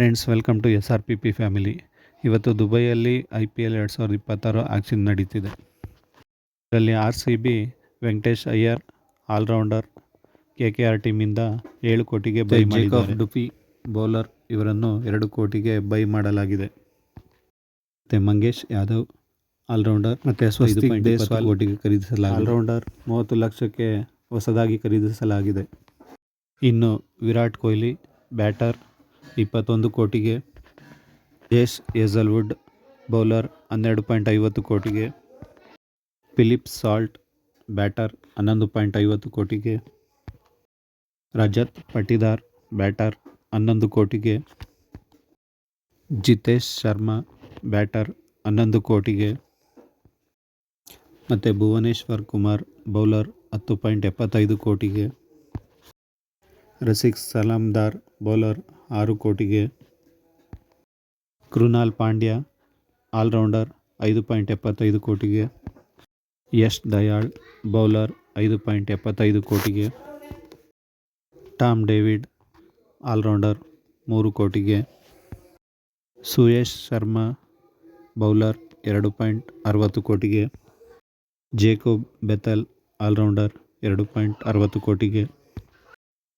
Friends welcome to S R P P family ಇವತ್ತು ದುಬೈಯಲ್ಲಿ I P L ಎರಡು ಸಾವಿರದ ಇಪ್ಪತ್ತಾರು ಆಕ್ಷನ್ ನಡೀತಿದೆ. ಇದರಲ್ಲಿ R C B Venkatesh Iyer allrounder K K R ಟೀಮಿಂದ ಏಳು ಕೋಟಿಗೆ ಬೈ ಮಾಡಿದ್ದಾರೆ. ಡುಪಿ ಬೌಲರ್ ಇವರನ್ನು ಎರಡು ಕೋಟಿಗೆ ಬೈ ಮಾಡಲಾಗಿದೆ. ಮತ್ತು ಮಂಗೇಶ್ ಯಾದವ್ ಆಲ್ರೌಂಡರ್ ಮತ್ತು ಸ್ವಸ್ತಿಕ್ ಕೋಟಿಗೆ ಖರೀದಿಸಲಾಗಿದೆ. ಆಲ್ರೌಂಡರ್ ಮೂವತ್ತು ಲಕ್ಷಕ್ಕೆ ಹೊಸದಾಗಿ ಖರೀದಿಸಲಾಗಿದೆ. ಇನ್ನು ವಿರಾಟ್ ಕೊಹ್ಲಿ ಬ್ಯಾಟರ್ ಇಪ್ಪತ್ತೊಂದು ಕೋಟಿಗೆ. ಜೇಸ್ ಏಸಲ್ವುಡ್ ಬೌಲರ್ ಹನ್ನೆರಡು ಪಾಯಿಂಟ್ ಐವತ್ತು ಕೋಟಿಗೆ. ಫಿಲಿಪ್ ಸಾಲ್ಟ್ ಬ್ಯಾಟರ್ ಹನ್ನೊಂದು ಪಾಯಿಂಟ್ ಐವತ್ತು ಕೋಟಿಗೆ. ರಜತ್ ಪಟಿದಾರ್ ಬ್ಯಾಟರ್ ಹನ್ನೊಂದು ಕೋಟಿಗೆ. ಜಿತೇಶ್ ಶರ್ಮಾ ಬ್ಯಾಟರ್ ಹನ್ನೊಂದು ಕೋಟಿಗೆ. ಮತ್ತು ಭುವನೇಶ್ವರ್ ಕುಮಾರ್ ಬೌಲರ್ ಹತ್ತು ಪಾಯಿಂಟ್ ಎಪ್ಪತ್ತೈದು ಕೋಟಿಗೆ. ರಸಿಕ್ ಸಲಾಮ್ದಾರ್ ಬೌಲರ್ ಆರು ಕೋಟಿಗೆ. ಕೃನಾಲ್ ಪಾಂಡ್ಯ, ಆಲ್ರೌಂಡರ್, ಐದು ಪಾಯಿಂಟ್ ಎಪ್ಪತ್ತೈದು ಕೋಟಿಗೆ. ಯಶ್ ದಯಾಳ್, ಬೌಲರ್, ಐದು ಪಾಯಿಂಟ್ ಎಪ್ಪತ್ತೈದು ಕೋಟಿಗೆ. ಟಾಮ್ ಡೇವಿಡ್, ಆಲ್ರೌಂಡರ್, ಮೂರು ಕೋಟಿಗೆ. ಸುಯೇಶ್ ಶರ್ಮಾ, ಬೌಲರ್, ಎರಡು ಪಾಯಿಂಟ್ ಅರವತ್ತು ಕೋಟಿಗೆ. ಜೇಕೋಬ್ ಬೆತಲ್, ಆಲ್ರೌಂಡರ್, ಎರಡು ಪಾಯಿಂಟ್ ಅರವತ್ತು ಕೋಟಿಗೆ.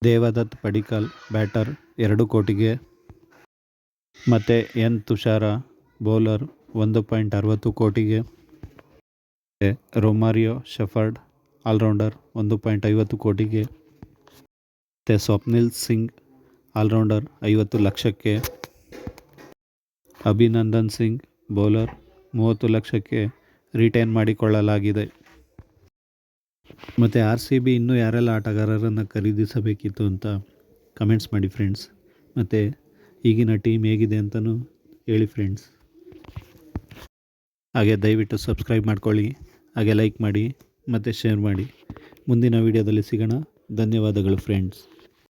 ದೇವದತ್ ಪಡಿಕಲ್ ಬ್ಯಾಟರ್ ಎರಡು ಕೋಟಿಗೆ. ಮತ್ತು ಎನ್ ತುಷಾರ ಬೌಲರ್ ಒಂದು ಪಾಯಿಂಟ್ ಅರವತ್ತು ಕೋಟಿಗೆ. ರೊಮಾರಿಯೋ ಶೆಫರ್ಡ್ ಆಲ್ರೌಂಡರ್ ಒಂದು ಪಾಯಿಂಟ್ ಐವತ್ತು ಕೋಟಿಗೆ. ಮತ್ತು ಸ್ವಪ್ನಿಲ್ ಸಿಂಗ್ ಆಲ್ರೌಂಡರ್ ಐವತ್ತು ಲಕ್ಷಕ್ಕೆ. ಅಭಿನಂದನ್ ಸಿಂಗ್ ಬೌಲರ್ ಮೂವತ್ತು ಲಕ್ಷಕ್ಕೆ ರಿಟೈನ್ ಮಾಡಿಕೊಳ್ಳಲಾಗಿದೆ. ಮತ್ತು ಆರ್ ಸಿ ಬಿ ಇನ್ನೂ ಯಾರೆಲ್ಲ ಆಟಗಾರರನ್ನು ಖರೀದಿಸಬೇಕಿತ್ತು ಅಂತ ಕಮೆಂಟ್ಸ್ ಮಾಡಿ ಫ್ರೆಂಡ್ಸ್ ಮತ್ತು ಈಗಿನ ಟೀಮ್ ಹೇಗಿದೆ ಅಂತಲೂ ಹೇಳಿ ಫ್ರೆಂಡ್ಸ್ ಹಾಗೆ ದಯವಿಟ್ಟು ಸಬ್ಸ್ಕ್ರೈಬ್ ಮಾಡ್ಕೊಳ್ಳಿ, ಹಾಗೆ ಲೈಕ್ ಮಾಡಿ, ಮತ್ತು ಶೇರ್ ಮಾಡಿ. ಮುಂದಿನ ವೀಡಿಯೋದಲ್ಲಿ ಸಿಗೋಣ. ಧನ್ಯವಾದಗಳು ಫ್ರೆಂಡ್ಸ್